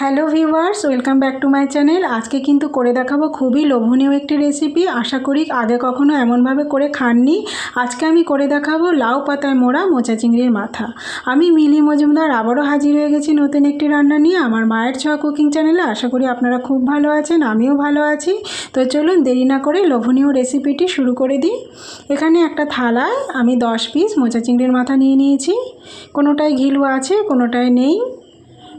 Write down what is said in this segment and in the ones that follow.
Hello viewers, welcome back to my channel. আজকে কিন্তু করে দেখাবো খুবই লোভনীয় একটি রেসিপি। আশা করি আগে কখনো এমনভাবে করে খাননি। আজকে আমি করে দেখাবো লাউ পাতায় মোড়া মোচা চিংড়ির মাথা। আমি মিলি মজুমদার আবারও হাজির হয়ে গেছি নতুন একটি রান্না নিয়ে আমার মায়ের ছোঁয়া কুকিং চ্যানেলে। আশা করি আপনারা খুব ভালো আছেন, আমিও ভালো আছি। তো চলুন দেরি না করে লোভনীয় রেসিপিটি শুরু করে দিই। এখানে একটা থালায় আমি দশ পিস মোচা চিংড়ির মাথা নিয়ে নিয়েছি। কোনোটায় ঘিলু আছে, কোনোটায় নেই।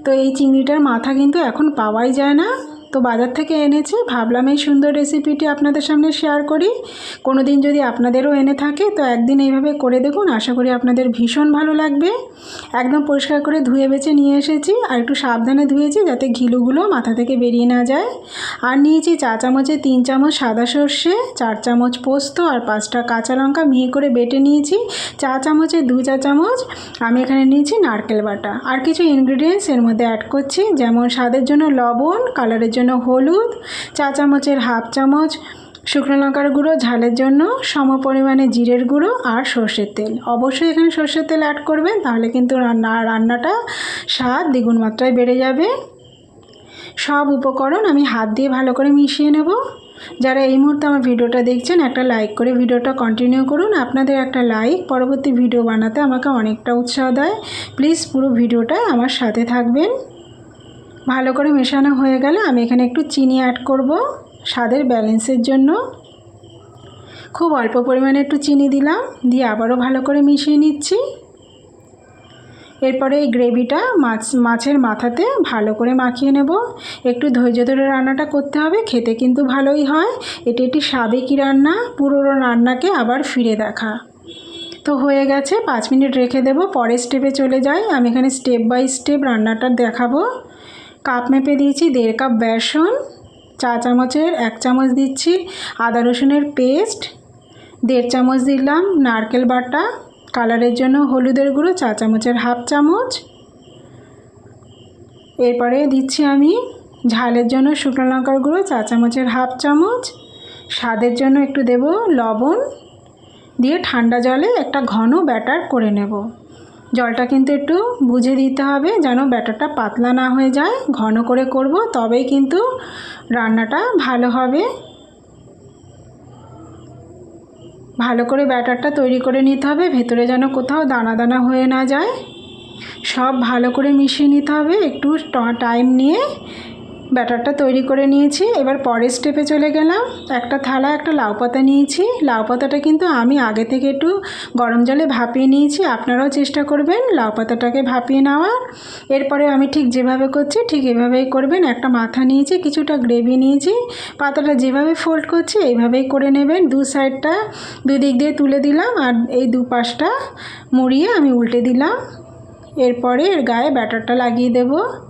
তো এই চিংড়িটার মাথা কিন্তু এখন পাওয়াই যায় না। তো বাজার থেকে এনেছি। ভাবলাম এই সুন্দর রেসিপিটি আপনাদের সামনে শেয়ার করি। কোনো দিন যদি আপনাদেরও এনে থাকে, তো একদিন এইভাবে করে দেখুন। আশা করি আপনাদের ভীষণ ভালো লাগবে। একদম পরিষ্কার করে ধুয়ে বেছে নিয়ে এসেছি। আর একটু সাবধানে ধুয়েছি যাতে ঘিলুগুলো মাথা থেকে বেরিয়ে না যায়। আর নিয়েছি চা চামচে তিন চামচ সাদা সর্ষে, চার চামচ পোস্ত আর পাঁচটা কাঁচা লঙ্কা মিহি করে বেটে নিয়েছি। চা চামচে দু চা চামচ। আমি এখানে নিয়েছি নারকেল বাটা। আর কিছু ইনগ্রিডিয়েন্টস এর মধ্যে অ্যাড করছি, যেমন স্বাদের জন্য লবণ কালারের জন্য হলুদ, চা চামচের হাফ চামচ, শুকনো লঙ্কার গুঁড়ো, ঝালের জন্য সম পরিমাণে জিরের গুঁড়ো আর সর্ষের তেল। অবশ্যই এখানে সর্ষের তেল অ্যাড করবেন, তাহলে কিন্তু রান্না, রান্নাটা স্বাদ দ্বিগুণ মাত্রায় বেড়ে যাবে। সব উপকরণ আমি হাত দিয়ে ভালো করে মিশিয়ে নেব। যারা এই মুহূর্তে আমার ভিডিওটা দেখছেন, একটা লাইক করে ভিডিওটা কন্টিনিউ করুন। আপনাদের একটা লাইক পরবর্তী ভিডিও বানাতে আমাকে অনেকটা উৎসাহ দেয়। প্লিজ পুরো ভিডিওটা আমার সাথে থাকবেন। ভালো করে মেশানো হয়ে গেলে আমি এখানে একটু চিনি অ্যাড করব স্বাদের ব্যালেন্সের জন্য। খুব অল্প পরিমাণে একটু চিনি দিলাম, দিয়ে আবারও ভালো করে মিশিয়ে নিচ্ছি। এরপরে এই গ্রেভিটা মাছ, মাছের মাথাতে ভালো করে মাখিয়ে নেব। একটু ধৈর্য ধরে রান্নাটা করতে হবে, খেতে কিন্তু ভালোই হয়। এটি একটি সাবেকি রান্না, পুরোনো রান্নাকে আবার ফিরে দেখা। তো হয়ে গেছে, পাঁচ মিনিট রেখে দেবো, পরের স্টেপে চলে যাই। আমি এখানে স্টেপ বাই স্টেপ রান্নাটা দেখাবো। কাপ মেপে দিয়েছি, দেড় কাপ বেসন চা চামচের এক চামচ দিচ্ছি আদা রসুনের পেস্ট, দেড় চামচ দিলাম নারকেল বাটা, কালারের জন্য হলুদের গুঁড়ো চা চামচের হাফ চামচ। এরপরে দিচ্ছি আমি ঝালের জন্য শুকনো লঙ্কার গুঁড়ো চা চামচের হাফ চামচ। স্বাদের জন্য একটু দেব লবণ, দিয়ে ঠান্ডা জলে একটা ঘন ব্যাটার করে নেব। জলটা কিন্তু একটু বুঝে দিতে হবে যেন ব্যাটারটা পাতলা না হয়ে যায়। ঘন করে করব, তবেই কিন্তু রান্নাটা ভালো হবে। ভালো করে ব্যাটারটা তৈরি করে নিতে হবে, ভেতরে যেন কোথাও দানা দানা হয়ে না যায়। সব ভালো করে মিশিয়ে নিতে হবে, একটু টাইম নিয়ে ব্যাটারটা তৈরি করে নিয়েছি। এবার পরের স্টেপে চলে গেলাম। একটা থালা, একটা লাউ পাতা নিয়েছি। লাউ পাতাটা কিন্তু আমি আগে থেকে একটু গরম জলে ভাপিয়ে নিয়েছি। আপনারাও চেষ্টা করবেন লাউ পাতাটাকে ভাপিয়ে নেওয়ার। এরপরে আমি ঠিক যেভাবে করছি, ঠিক এভাবেই করবেন। একটা মাথা নিয়েছি, কিছুটা গ্রেভি নিয়েছি। পাতাটা যেভাবে ফোল্ড করছি, এইভাবেই করে নেবেন। দু সাইডটা দুদিক দিয়ে তুলে দিলাম আর এই দু পাশটা মুড়িয়ে আমি উল্টে দিলাম। এরপরে এর গায়ে ব্যাটারটা লাগিয়ে দেবো।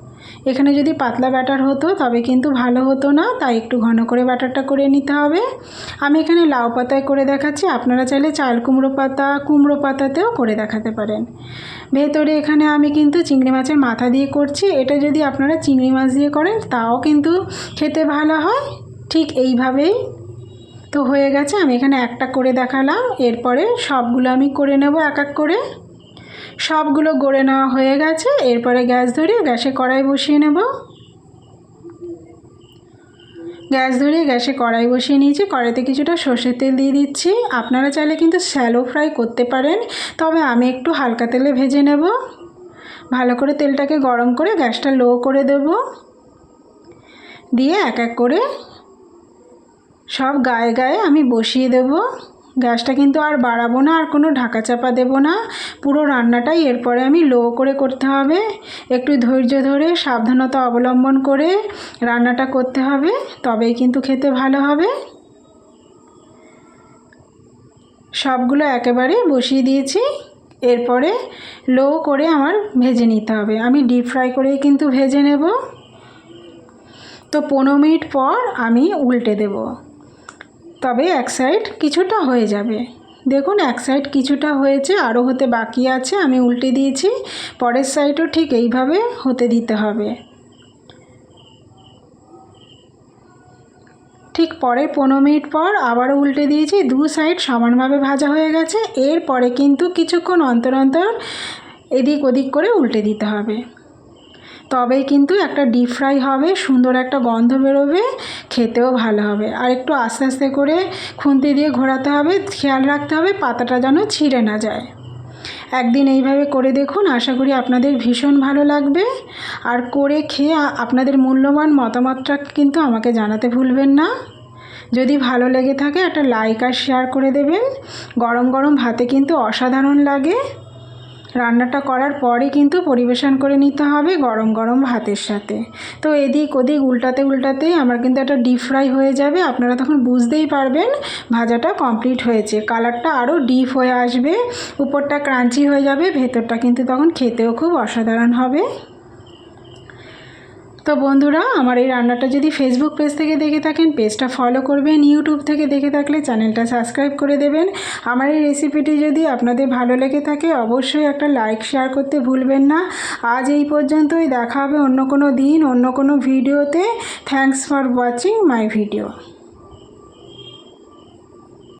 এখানে যদি পাতলা ব্যাটার হতো, তবে কিন্তু ভালো হতো না, তাই একটু ঘন করে ব্যাটারটা করে নিতে হবে। আমি এখানে লাউ পাতায় করে দেখাচ্ছি, আপনারা চাইলে চাল কুমড়ো পাতা, কুমড়ো পাতাতেও করে দেখাতে পারেন। ভেতরে এখানে আমি কিন্তু চিংড়ি মাছের মাথা দিয়ে করছি, এটা যদি আপনারা চিংড়ি মাছ দিয়ে করেন, তাও কিন্তু খেতে ভালো হয়। ঠিক এইভাবেই তো হয়ে গেছে, আমি এখানে একটা করে দেখালাম, এরপরে সবগুলো আমি করে নেব এক এক করে। সবগুলো গড়ে নেওয়া হয়ে গেছে। এরপরে গ্যাস ধরিয়ে গ্যাসে কড়াই বসিয়ে নেব। গ্যাস ধরিয়ে গ্যাসে কড়াই বসিয়ে নিয়েছি। কড়াইতে কিছুটা সর্ষের তেল দিয়ে দিচ্ছি। আপনারা চাইলে কিন্তু শ্যালো ফ্রাই করতে পারেন। তবে আমি একটু হালকা তেলে ভেজে নেব। ভালো করে তেলটাকে গরম করে গ্যাসটা লো করে দেব। দিয়ে এক এক করে সব গায়ে গায়ে আমি বসিয়ে দেবো। গ্যাসটা কিন্তু আর বাড়াবো না, আর কোনো ঢাকা চাপা দেবো না। পুরো রান্নাটাই এরপরে আমি লো করে করতে হবে। একটু ধৈর্য ধরে, সাবধানতা অবলম্বন করে রান্নাটা করতে হবে, তবেই কিন্তু খেতে ভালো হবে। সবগুলো একেবারে বসিয়ে দিয়েছি। এরপরে লো করে আমার ভেজে নিতে হবে। আমি ডিপ ফ্রাই করেই কিন্তু ভেজে নেব। তো পনেরো মিনিট পর আমি উল্টে দেবো। তবে এক সাইড কিছুটা হয়ে যাবে। দেখুন, এক সাইড কিছুটা হয়েছে আরও হতে বাকি আছে, আমি উল্টে দিয়েছি। পরের সাইডও ঠিক এইভাবে হতে দিতে হবে। ঠিক পরে পনেরো মিনিট পর আবারও উল্টে দিয়েছি, দু সাইড সমানভাবে ভাজা হয়ে গেছে। এরপরে কিন্তু কিছুক্ষণ অন্তর অন্তর এদিক ওদিক করে উল্টে দিতে হবে। তবেই কিন্তু একটা ডিপ ফ্রাই হবে, সুন্দর একটা গন্ধ বেরোবে, খেতেও ভালো হবে। আর একটু আস্তে আস্তে করে খুন্তি দিয়ে ঘোরাতে হবে, খেয়াল রাখতে হবে পাতাটা যেন ছিঁড়ে না যায়। একদিন এইভাবে করে দেখুন, আশা করি আপনাদের ভীষণ ভালো লাগবে। আর করে খেয়ে আপনাদের মূল্যবান মতামতটা কিন্তু আমাকে জানাতে ভুলবেন না। যদি ভালো লেগে থাকে একটা লাইক আর শেয়ার করে দেবেন। গরম গরম ভাতে কিন্তু অসাধারণ লাগে। রান্নাটা করার পরে কিন্তু পরিবেশন করে নিতে হবে গরম গরম ভাতের সাথে। তো এদিক ওদিক উল্টাতে উল্টাতে আমার কিন্তু একটা ডিপ ফ্রাই হয়ে যাবে। আপনারা তখন বুঝতেই পারবেন ভাজাটা কমপ্লিট হয়েছে। কালারটা আরও ডিপ হয়ে আসবে, উপরটা ক্রাঞ্চি হয়ে যাবে, ভেতরটা কিন্তু তখন খেতেও খুব অসাধারণ হবে। তো বন্ধুরা, আমার এই রান্নাটা যদি ফেসবুক পেজ থেকে দেখে থাকেন পেজটা ফলো করবেন ইউটিউব থেকে দেখে থাকলে চ্যানেলটা সাবস্ক্রাইব করে দেবেন। আমার এই রেসিপিটি যদি আপনাদের ভালো লেগে থাকে, অবশ্যই একটা লাইক শেয়ার করতে ভুলবেন না। আজ এই পর্যন্তই, দেখা হবে অন্য কোনো দিন, অন্য কোনো ভিডিওতে thanks for watching my video